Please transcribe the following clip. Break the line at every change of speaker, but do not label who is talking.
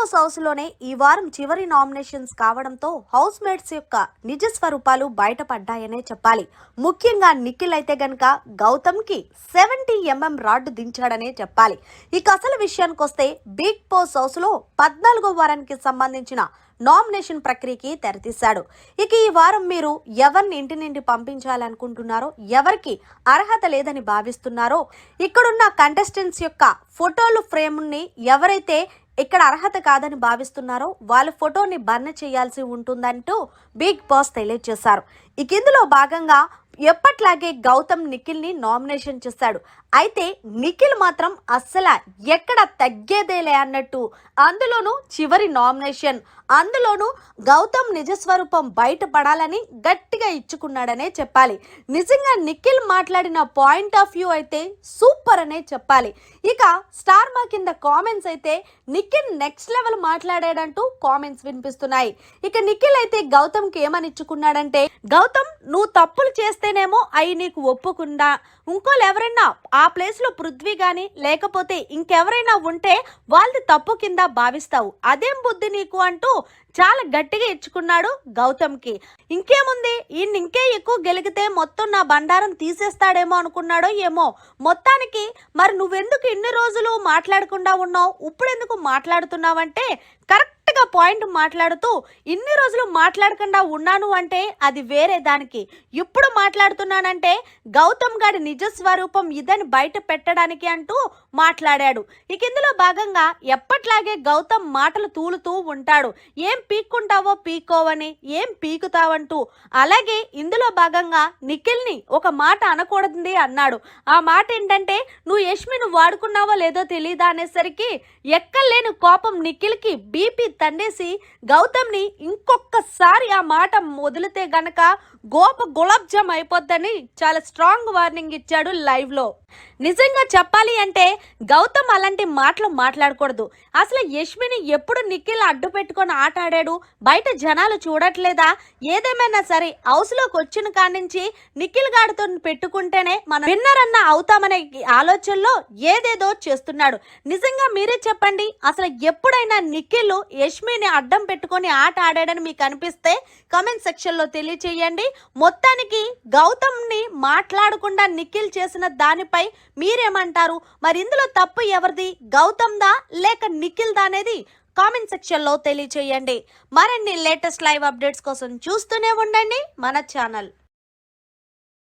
బాస్లోనే ఈ వారం చివరి నామినేషన్స్ కావడంతో హౌస్ మేట్స్ యొక్క నిజ స్వరూపాలు బయటపడ్డాయనే చెప్పాలి. ముఖ్యంగా నిఖిల్ అయితే గనక గౌతమ్కి సెవెంటీ ఎంఎం రాడ్డు దించాడనే చెప్పాలి. ఇక అసలు విషయానికి వస్తే బిగ్ బాస్ హౌస్లో పద్నాలుగో వారానికి సంబంధించిన నామినేషన్ ప్రక్రియకి తెరతీశాడు. ఇక ఈ వారం మీరు ఎవరిని ఇంటి నుండి పంపించాలనుకుంటున్నారో ఎవరికి అర్హత లేదని భావిస్తున్నారో ఇక్కడున్న కంటెస్టెంట్స్ యొక్క ఫోటోలు ఫ్రేమ్ని ఎవరైతే ఇక్కడ అర్హత కాదని భావిస్తున్నారో వాళ్ళ ఫోటోని బర్న్ చేయాల్సి ఉంటుందంటూ బిగ్ బాస్ తెలియజేశారు. ఇక ఇందులో భాగంగా ఎప్పట్లాగే గౌతమ్ నిఖిల్ని నామినేషన్ చేశాడు. అయితే నిఖిల్ మాత్రం అస్సలు ఎక్కడ తగ్గేదేలే అన్నట్టు. అందులోనూ చివరి నామినేషన్. అందులోనూ గౌతమ్ నిజస్వరూపం బయటపడాలని గట్టిగా ఇచ్చుకున్నాడనే చెప్పాలి. నిజంగా నిఖిల్ మాట్లాడిన పాయింట్ ఆఫ్ వ్యూ అయితే సూపర్ అనే చెప్పాలి. ఇక స్టార్ మా కింద కామెంట్స్ అయితే నిఖిల్ నెక్స్ట్ లెవెల్ మాట్లాడాడంటూ కామెంట్స్ వినిపిస్తున్నాయి. ఇక నిఖిల్ అయితే గౌతమ్కి ఏమని ఇచ్చుకున్నాడంటే గౌతమ్ నువ్వు తప్పులు చేస్తే చేస్తేనేమో అవి నీకు ఒప్పుకుండా. ఇంకోళ్ళు ఎవరైనా ఆ ప్లేస్లో పృథ్వీ కానీ లేకపోతే ఇంకెవరైనా ఉంటే వాళ్ళది తప్పు కింద భావిస్తావు. అదేం బుద్ధి నీకు అంటూ చాలా గట్టిగా ఇచ్చుకున్నాడు గౌతమ్కి. ఇంకేముంది? ఈయన ఇంకే ఎక్కువ గెలిగితే మొత్తం నా బండారం తీసేస్తాడేమో అనుకున్నాడో ఏమో. మొత్తానికి మరి నువ్వెందుకు ఇన్ని రోజులు మాట్లాడకుండా ఉన్నావు? ఇప్పుడు ఎందుకు మాట్లాడుతున్నావంటే కరెక్ట్గా పాయింట్ మాట్లాడుతూ ఇన్ని రోజులు మాట్లాడకుండా ఉన్నాను అంటే అది వేరే దానికి. ఇప్పుడు మాట్లాడుతున్నానంటే గౌతమ్ గారి నిజ స్వరూపం ఇదని బయట పెట్టడానికి అంటూ మాట్లాడాడు. ఇక ఇందులో భాగంగా ఎప్పట్లాగే గౌతమ్ మాటలు తూలుతూ ఉంటాడు. ఏం పీక్కుంటావో పీక్కోవని ఏం పీకుతావంటూ. అలాగే ఇందులో భాగంగా నిఖిల్ని ఒక మాట అనకూడదు అన్నాడు. ఆ మాట ఏంటంటే నువ్వు యష్మిను వాడుకున్నావో లేదో తెలియదా అనేసరికి ఎక్కలేని కోపం నిఖిల్కి బీపీ దండేసి గౌతమ్ని ఇంకొకసారి ఆ మాట వదిలితే గనక గోప గులాబ్జామ్ అయిపోద్దని చాలా స్ట్రాంగ్ వార్నింగ్ ఇచ్చాడు లైవ్లో నిజంగా చెప్పాలి అంటే గౌతమ్ అలాంటి మాటలు మాట్లాడకూడదు. అసలు యష్మిని ఎప్పుడు నిఖిల్ అడ్డు పెట్టుకొని ఆట ఆడాడు? బయట జనాలు చూడట్లేదా? ఏదేమైనా సరే హౌస్లోకి వచ్చిన కానించి నిఖిల్ గాడితో పెట్టుకుంటేనే మనం విన్నర్ అన్న అవుతామనే ఆలోచనలో ఏదేదో చేస్తున్నాడు. నిజంగా మీరే చెప్పండి అసలు ఎప్పుడైనా నిఖిల్ యష్మిని అడ్డం పెట్టుకొని ఆట ఆడాడని మీకు అనిపిస్తే కమెంట్ సెక్షన్లో తెలియచేయండి. మొత్తానికి గౌతమ్ని మాట్లాడకుండా నిఖిల్ చేసిన దానిపై మీరేమంటారు? మరి ఇందులో తప్పు ఎవరిది? గౌతమ్ దా లేక నిఖిల్ దా అనేది కామెంట్ సెక్షన్లో తెలియచేయండి. మరిన్ని లేటెస్ట్ లైవ్ అప్డేట్స్ కోసం చూస్తూనే ఉండండి మన ఛానల్.